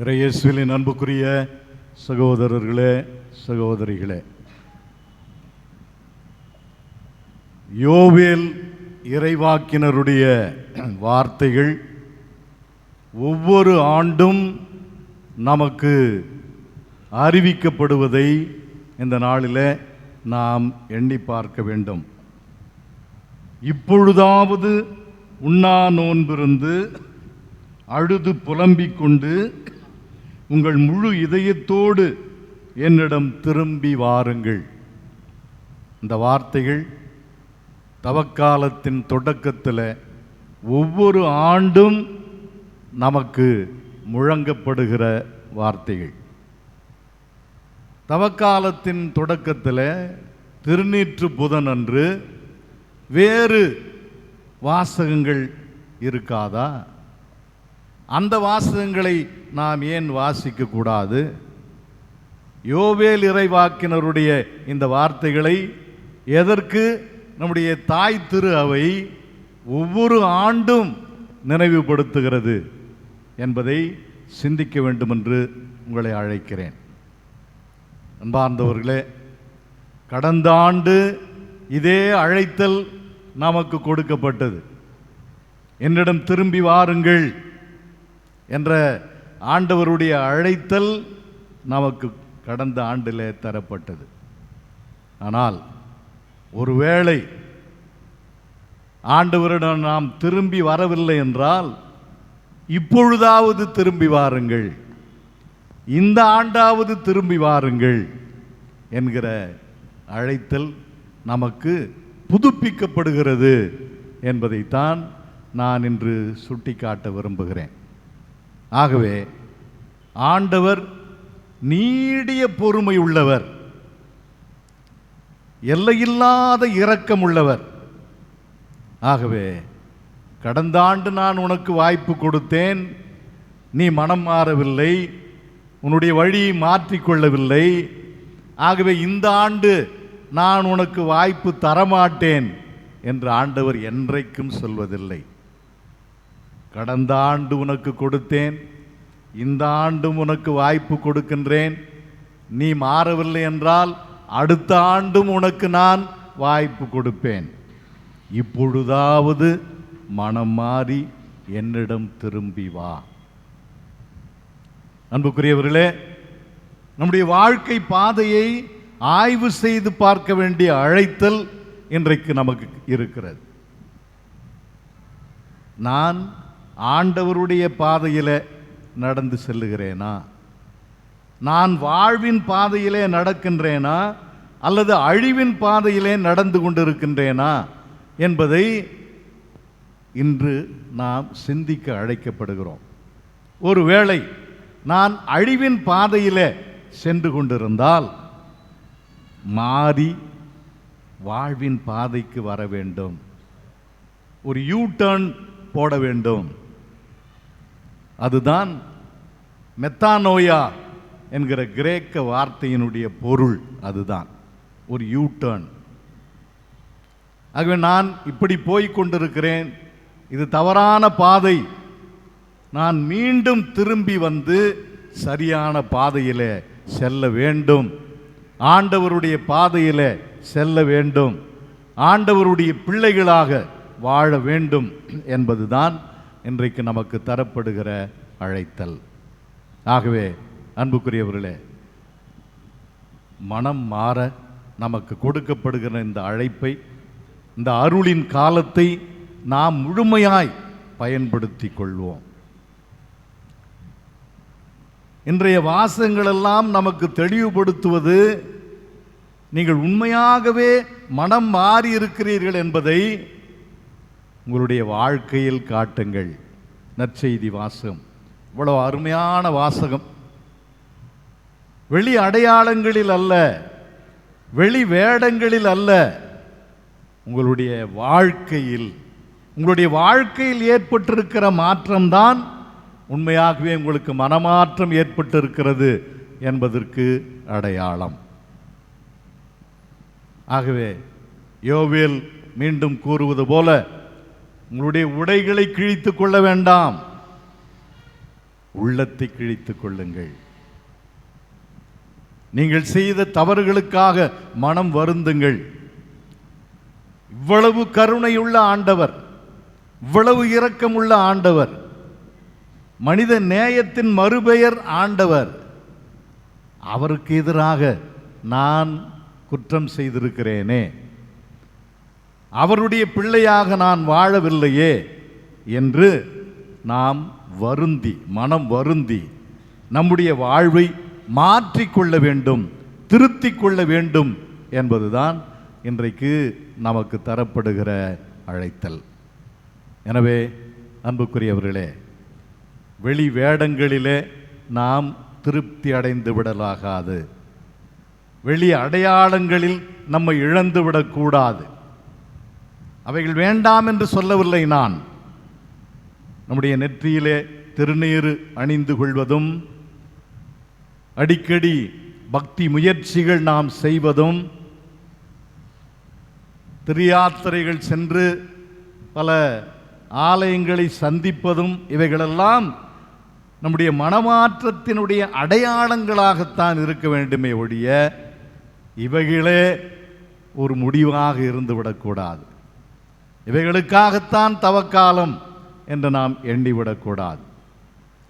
இறையேசுவின் அன்புக்குரிய சகோதரர்களே சகோதரிகளே. யோவேல் இறைவாக்கினருடைய வார்த்தைகள் ஒவ்வொரு ஆண்டும் நமக்கு அறிவிக்கப்படுவதை இந்த நாளில் நாம் எண்ணி பார்க்க வேண்டும். இப்பொழுதாவது உண்ணா நோன்பிருந்து அழுது புலம்பிக் கொண்டு உங்கள் முழு இதயத்தோடு என்னிடம் திரும்பி வாருங்கள். இந்த வார்த்தைகள் தவக்காலத்தின் தொடக்கத்தில் ஒவ்வொரு ஆண்டும் நமக்கு முழங்கப்படுகிற வார்த்தைகள். தவக்காலத்தின் தொடக்கத்தில் திருநீற்று புதன் அன்று வேறு வாசகங்கள் இருக்காதா? அந்த வாசகங்களை நாம் ஏன் வாசிக்கக்கூடாது? யோவேல் இறைவாக்கினருடைய இந்த வார்த்தைகளை எதற்கு? நம்முடைய தாய் திரு அவை ஒவ்வொரு ஆண்டும் நினைவுபடுத்துகிறது என்பதை சிந்திக்க வேண்டும் என்று உங்களை அழைக்கிறேன். அன்பார்ந்தவர்களே கடந்த ஆண்டு இதே அழைத்தல் நமக்கு கொடுக்கப்பட்டது. என்னிடம் திரும்பி வாருங்கள். என்ற ஆண்டவருடைய அழைத்தல் நமக்கு கடந்த ஆண்டிலே தரப்பட்டது. ஆனால் ஒருவேளை ஆண்டவரிடம் நாம் திரும்பி வரவில்லை என்றால் இப்பொழுதாவது திரும்பி வாருங்கள். இந்த ஆண்டாவது திரும்பி வாருங்கள் என்கிற அழைத்தல் நமக்கு புதுப்பிக்கப்படுகிறது என்பதைத்தான் நான் இன்று சுட்டிக்காட்ட விரும்புகிறேன். ஆகவே ஆண்டவர் நீடிய பொறுமை உள்ளவர். எல்லையில்லாத இரக்கம் உள்ளவர். ஆகவே கடந்த ஆண்டு நான் உனக்கு வாய்ப்பு கொடுத்தேன். நீ மனம் மாறவில்லை. உன்னுடைய வழியை மாற்றிக்கொள்ளவில்லை ஆகவே இந்த ஆண்டு நான் உனக்கு வாய்ப்பு தரமாட்டேன் என்று ஆண்டவர் என்றைக்கும் சொல்வதில்லை. கடந்த ஆண்டு உனக்கு கொடுத்தேன். இந்த ஆண்டும் உனக்கு வாய்ப்பு கொடுக்கின்றேன். நீ மாறவில்லை என்றால் அடுத்த ஆண்டும் உனக்கு நான் வாய்ப்பு கொடுப்பேன். இப்பொழுதாவது மனம் மாறி என்னிடம் திரும்பி வா. அன்புக்குரியவர்களே நம்முடைய வாழ்க்கை பாதையை ஆய்வு செய்து பார்க்க வேண்டிய அழைத்தல் இன்றைக்கு நமக்கு இருக்கிறது. நான் ஆண்டவருடைய பாதையில் நடந்து செல்லுகிறேனா? நான் வாழ்வின் பாதையிலே நடக்கின்றேனா? அல்லது அழிவின் பாதையிலே நடந்து கொண்டிருக்கின்றேனா? என்பதை இன்று நாம் சிந்திக்க அழைக்கப்படுகிறோம். ஒருவேளை நான் அழிவின் பாதையிலே சென்று கொண்டிருந்தால் மாறி வாழ்வின் பாதைக்கு வர வேண்டும். ஒரு யூ டர்ன் போட வேண்டும். அதுதான் மெத்தானோயா என்கிற கிரேக்க வார்த்தையினுடைய பொருள். அதுதான். ஒரு யூ டர்ன் ஆகவே நான் இப்படி போய் கொண்டிருக்கிறேன். இது தவறான பாதை. நான் மீண்டும் திரும்பி வந்து சரியான பாதையில் செல்ல வேண்டும். ஆண்டவருடைய பாதையில் செல்ல வேண்டும். ஆண்டவருடைய பிள்ளைகளாக வாழ வேண்டும் என்பதுதான் இன்றைக்கு நமக்கு தரப்படுகிற அழைத்தல். ஆகவே அன்புக்குரியவர்களே மனம் மாற நமக்கு கொடுக்கப்படுகிற இந்த அழைப்பை இந்த அருளின் காலத்தை நாம் முழுமையாய் பயன்படுத்தி கொள்வோம். இன்றைய வாசகங்களெல்லாம் நமக்கு தெளிவுபடுத்துவது நீங்கள் உண்மையாகவே மனம் மாறி இருக்கிறீர்கள் என்பதை உங்களுடைய வாழ்க்கையில் காட்டுங்கள். நற்செய்தி வாசகம். இவ்வளோ அருமையான வாசகம். வெளி அடையாளங்களில் அல்ல வெளி வேடங்களில் அல்ல உங்களுடைய வாழ்க்கையில் உங்களுடைய வாழ்க்கையில் ஏற்பட்டிருக்கிற மாற்றம்தான் உண்மையாகவே உங்களுக்கு மனமாற்றம் ஏற்பட்டிருக்கிறது என்பதற்கு அடையாளம். ஆகவே யோவேல் மீண்டும் கூறுவது போல உங்களுடைய உடைகளை கிழித்து கொள்ள வேண்டாம். உள்ளத்தை கிழித்துக் கொள்ளுங்கள். நீங்கள் செய்த தவறுகளுக்காக மனம் வருந்துங்கள். இவ்வளவு கருணையுள்ள ஆண்டவர் இவ்வளவு இரக்கமுள்ள ஆண்டவர் மனித நேயத்தின் மறுபெயர் ஆண்டவர். அவருக்கு எதிராக நான் குற்றம் செய்திருக்கிறேனே. அவருடைய பிள்ளையாக நான் வாழவில்லையே என்று நாம் வருந்தி மனம் வருந்தி நம்முடைய வாழ்வை மாற்றிக்கொள்ள வேண்டும் திருத்தி கொள்ள வேண்டும் என்பதுதான் இன்றைக்கு நமக்கு தரப்படுகிற அழைத்தல். எனவே அன்புக்குரியவர்களே வெளி வேடங்களிலே நாம் திருப்தி அடைந்து விடலாகாது. வெளி அடையாளங்களில் நம்மை இழந்து விடக்கூடாது. அவைகள் வேண்டாம் என்று சொல்லவில்லை நான். நம்முடைய நெற்றியிலே திருநீர் அணிந்து கொள்வதும் அடிக்கடி பக்தி முயற்சிகள் நாம் செய்வதும் திரியாத்திரைகள் சென்று பல ஆலயங்களை சந்திப்பதும் இவைகளெல்லாம் நம்முடைய மனமாற்றத்தினுடைய அடையாளங்களாகத்தான் இருக்க வேண்டுமே ஒழிய இவைகளே ஒரு முடிவாக இருந்துவிடக்கூடாது இவைகளுக்காகத்தான் தவக்காலம் என்று நாம் எண்ணிவிடக்கூடாது.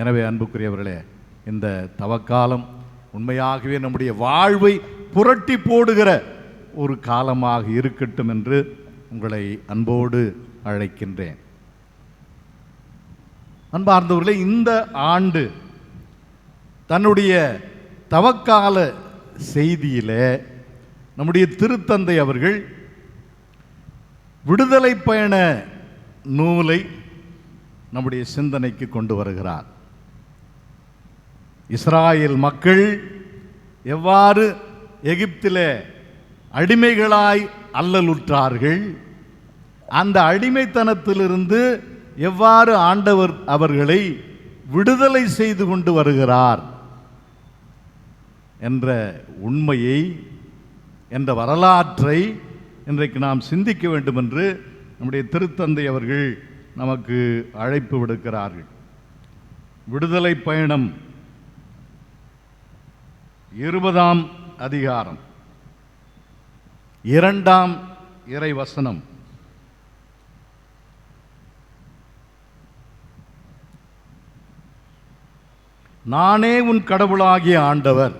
எனவே அன்புக்குரியவர்களே இந்த தவக்காலம் உண்மையாகவே நம்முடைய வாழ்வை புரட்டி போடுகிற ஒரு காலமாக இருக்கட்டும் என்று உங்களை அன்போடு அழைக்கின்றேன். அன்பார்ந்தவர்களே இந்த ஆண்டு தன்னுடைய தவக்கால செய்தியிலே நம்முடைய திருத்தந்தை அவர்கள் விடுதலை பயண நூலை நம்முடைய சிந்தனைக்கு கொண்டு வருகிறார். இஸ்ராயல் மக்கள் எவ்வாறு எகிப்திலே அடிமைகளாய் அல்லலுற்றார்கள் அந்த அடிமைத்தனத்திலிருந்து எவ்வாறு ஆண்டவர் அவர்களை விடுதலை செய்து கொண்டு வருகிறார் என்ற உண்மையை என்ற வரலாற்றை இன்றைக்கு நாம் சிந்திக்க வேண்டும் என்று நம்முடைய திருத்தந்தை அவர்கள் நமக்கு அழைப்பு விடுக்கிறார்கள். விடுதலை பயணம் இருபதாம் அதிகாரம். இரண்டாம் இறைவசனம். நானே உன் கடவுளாகிய ஆண்டவர்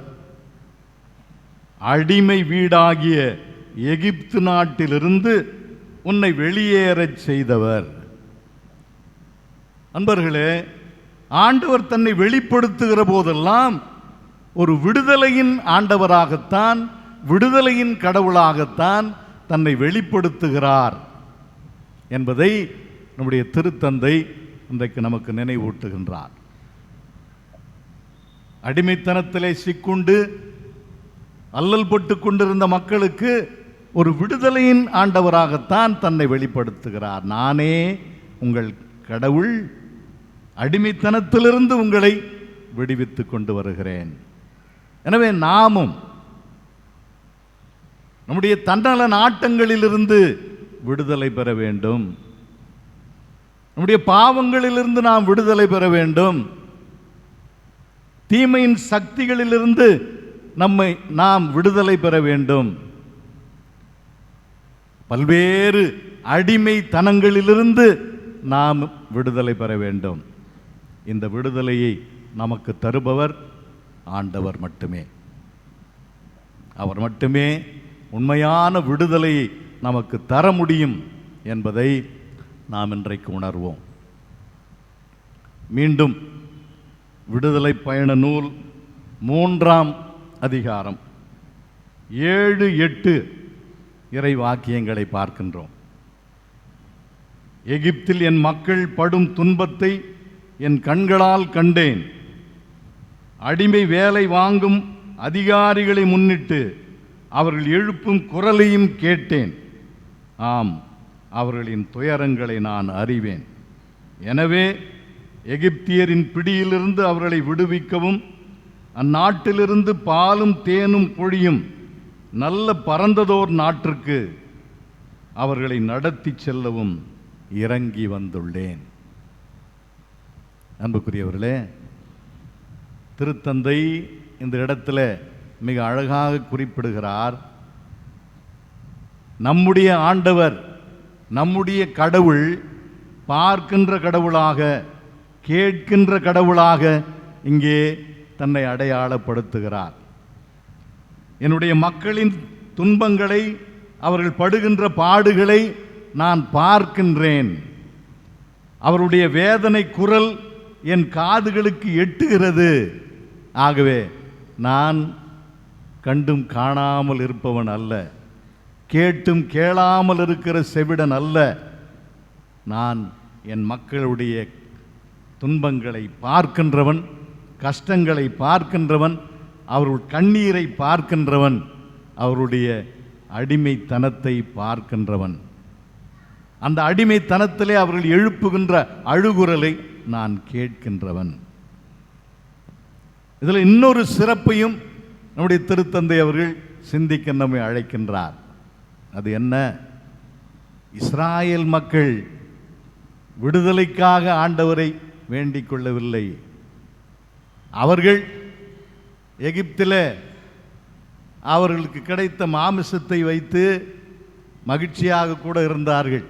அடிமை வீடாகிய எகிப்து நாட்டிலிருந்து உன்னை வெளியேறச் செய்தவர். அன்பர்களே ஆண்டவர் தன்னை வெளிப்படுத்துகிற போதெல்லாம் ஒரு விடுதலையின் ஆண்டவராகத்தான் விடுதலையின் கடவுளாகத்தான் தன்னை வெளிப்படுத்துகிறார் என்பதை நம்முடைய திருத்தந்தை இன்றைக்கு நமக்கு நினைவூட்டுகின்றார். அடிமைத்தனத்திலே சிக்குண்டு அல்லல் பட்டு கொண்டிருந்த மக்களுக்கு ஒரு விடுதலையின் ஆண்டவராகத்தான் தன்னை வெளிப்படுத்துகிறார். நானே உங்கள் கடவுள் அடிமைத்தனத்திலிருந்து உங்களை விடுவித்து கொண்டு வருகிறேன். எனவே நாமும் நம்முடைய தன்னல நாட்டங்களிலிருந்து விடுதலை பெற வேண்டும். நம்முடைய பாவங்களிலிருந்து நாம் விடுதலை பெற வேண்டும். தீமையின் சக்திகளிலிருந்து நம்மை நாம் விடுதலை பெற வேண்டும். பல்வேறு அடிமைத்தனங்களிலிருந்து நாம் விடுதலை பெற வேண்டும். இந்த விடுதலையை நமக்கு தருபவர் ஆண்டவர் மட்டுமே. அவர் மட்டுமே உண்மையான விடுதலையை நமக்கு தர முடியும் என்பதை நாம் இன்றைக்கு உணர்வோம். மீண்டும் விடுதலை பயண நூல் மூன்றாம் அதிகாரம் ஏழு எட்டு இறை வாக்கியங்களை பார்க்கின்றோம். எகிப்தில் என் மக்கள் படும் துன்பத்தை என் கண்களால் கண்டேன். அடிமை வேலை வாங்கும் அதிகாரிகளை முன்னிட்டு அவர்கள் எழுப்பும் குரலையும் கேட்டேன். ஆம் அவர்களின் துயரங்களை நான் அறிவேன். எனவே எகிப்தியரின் பிடியிலிருந்து அவர்களை விடுவிக்கவும் அந்நாட்டிலிருந்து பாலும் தேனும் பொழியும் நல்ல பரந்ததோர் நாட்டிற்கு அவர்களை நடத்தி செல்லவும் இறங்கி வந்துள்ளேன். அன்புக்குரியவர்களே திருத்தந்தை இந்த இடத்துல மிக அழகாக குறிப்பிடுகிறார். நம்முடைய ஆண்டவர் நம்முடைய கடவுள் பார்க்கின்ற கடவுளாக கேட்கின்ற கடவுளாக இங்கே தன்னை அடையாளப்படுத்துகிறார். என்னுடைய மக்களின் துன்பங்களை அவர்கள் படுகின்ற பாடுகளை நான் பார்க்கின்றேன். அவருடைய வேதனை குரல் என் காதுகளுக்கு எட்டுகிறது. ஆகவே நான் கண்டும் காணாமல் இருப்பவன் அல்ல. கேட்டும் கேளாமல் இருக்கிற செவிடன் அல்ல. நான் என் மக்களுடைய துன்பங்களை பார்க்கின்றவன் கஷ்டங்களை பார்க்கின்றவன் அவர்கள் கண்ணீரை பார்க்கின்றவன் அவருடைய அடிமைத்தனத்தை பார்க்கின்றவன். அந்த அடிமைத்தனத்திலே அவர்கள் எழுப்புகின்ற அழுகுரலை நான் கேட்கின்றவன். இதில் இன்னொரு சிறப்பையும் நம்முடைய திருத்தந்தை அவர்கள் சிந்திக்க நம்மை அழைக்கின்றார். அது என்ன? இஸ்ராயல் மக்கள் விடுதலைக்காக ஆண்டவரை வேண்டிக் கொள்ளவில்லை. அவர்கள் எகிப்திலே அவர்களுக்கு கிடைத்த மாமிசத்தை வைத்து மகிழ்ச்சியாக கூட இருந்தார்கள்.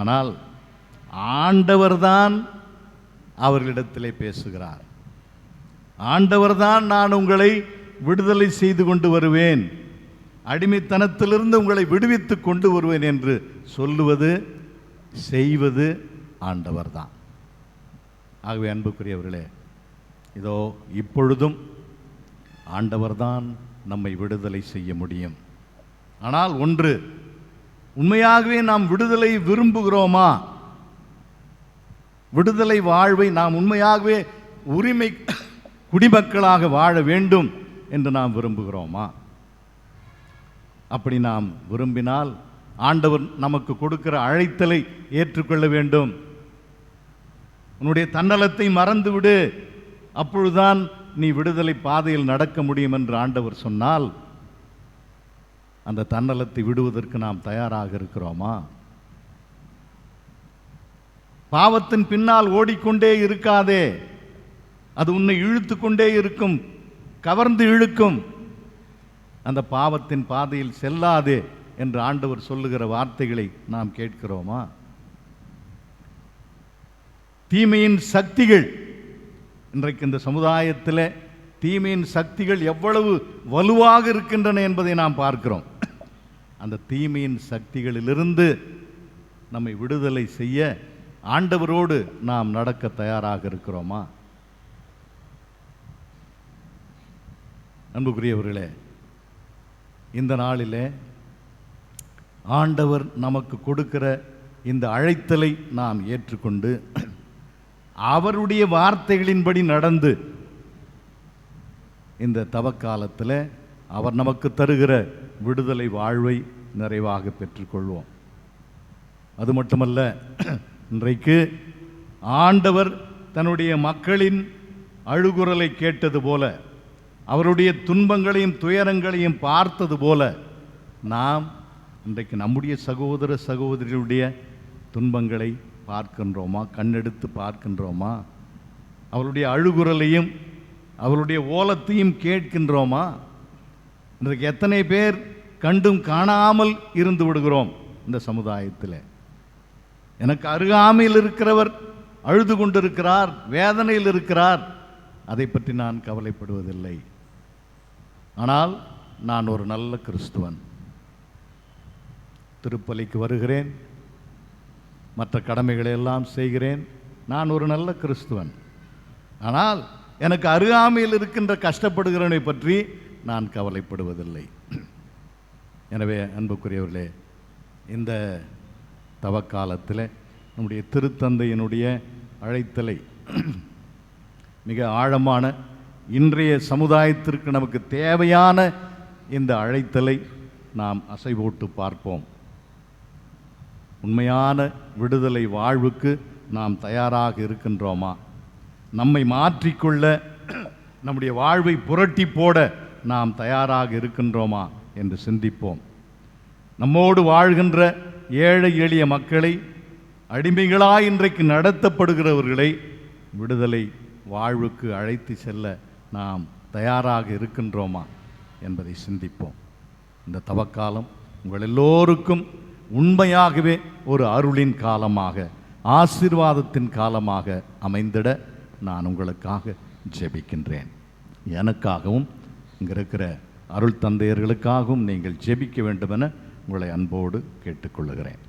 ஆனால் ஆண்டவர்தான் அவர்களிடத்திலே பேசுகிறார். ஆண்டவர்தான் நான் உங்களை விடுதலை செய்து கொண்டு வருவேன். அடிமைத்தனத்திலிருந்து உங்களை விடுவித்து கொண்டு வருவேன் என்று சொல்லுவது செய்வது ஆண்டவர்தான். ஆகவே அன்புக்குரியவர்களே இதோ இப்பொழுதும் ஆண்டவர்தான் நம்மை விடுதலை செய்ய முடியும். ஆனால் ஒன்று உண்மையாகவே நாம் விடுதலை விரும்புகிறோமா? விடுதலை வாழ்வை நாம் உண்மையாகவே உரிமை குடிமக்களாக வாழ வேண்டும் என்று நாம் விரும்புகிறோமா? அப்படி நாம் விரும்பினால் ஆண்டவர் நமக்கு கொடுக்கிற அழைத்தலை ஏற்றுக்கொள்ள வேண்டும். உன்னுடைய தன்னலத்தை மறந்து விடு அப்பொழுதுதான் நீ விடுதலை பாதையில் நடக்க முடியும் என்று ஆண்டவர் சொன்னால் அந்த தன்னலத்தை விடுவதற்கு நாம் தயாராக இருக்கிறோமா? பாவத்தின் பின்னால் ஓடிக்கொண்டே இருக்காதே. அது உன்னை இழுத்து கொண்டே இருக்கும் கவர்ந்து இழுக்கும். அந்த பாவத்தின் பாதையில் செல்லாதே என்று ஆண்டவர் சொல்லுகிற வார்த்தைகளை நாம் கேட்கிறோமா? தீமையின் சக்திகள் இன்றைக்கு இந்த சமுதாயத்தில் தீமையின் சக்திகள் எவ்வளவு வலுவாக இருக்கின்றன என்பதை நாம் பார்க்கிறோம். அந்த தீமையின் சக்திகளிலிருந்து நம்மை விடுதலை செய்ய ஆண்டவரோடு நாம் நடக்க தயாராக இருக்கிறோமா? அன்புக்குரியவர்களே இந்த நாளிலே ஆண்டவர் நமக்கு கொடுக்கிற இந்த அழைத்தலை நாம் ஏற்றுக்கொண்டு அவருடைய வார்த்தைகளின்படி நடந்து இந்த தவக்காலத்தில் அவர் நமக்கு தருகிற விடுதலை வாழ்வை நிறைவாக பெற்றுக்கொள்வோம். அது மட்டுமல்ல இன்றைக்கு ஆண்டவர் தன்னுடைய மக்களின் அழுகுரலை கேட்டது போல அவருடைய துன்பங்களையும் துயரங்களையும் பார்த்தது போல நாம் இன்றைக்கு நம்முடைய சகோதர சகோதரிகளுடைய துன்பங்களை பார்க்கின்றோமா? கண்ணெடுத்து பார்க்கின்றோமா? அவருடைய அழுகுரலையும் அவருடைய ஓலத்தையும் கேட்கின்றோமா? இன்றைக்கு எத்தனை பேர் கண்டும் காணாமல் இருந்து விடுகிறோம் இந்த சமுதாயத்தில்? எனக்கு அருகாமையில் இருக்கிறவர் அழுது கொண்டிருக்கிறார் வேதனையில் இருக்கிறார். அதை பற்றி நான் கவலைப்படுவதில்லை. ஆனால் நான் ஒரு நல்ல கிறிஸ்துவன். திருப்பலிக்கு வருகிறேன். மற்ற கடமைகளை எல்லாம் செய்கிறேன். நான் ஒரு நல்ல கிறிஸ்துவன். ஆனால் எனக்கு அருகாமையில் இருக்கின்ற கஷ்டப்படுகிறவனை பற்றி நான் கவலைப்படுவதில்லை. எனவே அன்புக்குரியவர்களே இந்த தவக்காலத்தில் நம்முடைய திருத்தந்தையினுடைய அழைத்தலை மிக ஆழமான இன்றைய சமுதாயத்திற்கு நமக்கு தேவையான இந்த அழைத்தலை நாம் அசைவோட்டு பார்ப்போம். உண்மையான விடுதலை வாழ்வுக்கு நாம் தயாராக இருக்கின்றோமா? நம்மை மாற்றிக்கொள்ள நம்முடைய வாழ்வை புரட்டி போட நாம் தயாராக இருக்கின்றோமா என்று சிந்திப்போம். நம்மோடு வாழ்கின்ற ஏழை எளிய மக்களை அடிமைகளாய் இன்றைக்கு நடத்தப்படுகிறவர்களை விடுதலை வாழ்வுக்கு அழைத்து செல்ல நாம் தயாராக இருக்கின்றோமா என்பதை சிந்திப்போம். இந்த தவக்காலம் உங்கள் எல்லோருக்கும் உண்மையாகவே ஒரு அருளின் காலமாக ஆசீர்வாதத்தின் காலமாக அமைந்திட நான் உங்களுக்காக ஜெபிக்கின்றேன். எனக்காகவும் இங்கே இருக்கிற அருள் தந்தையர்களுக்காகவும் நீங்கள் ஜெபிக்க வேண்டுமென உங்களை அன்போடு கேட்டுக்கொள்ளுகிறேன்.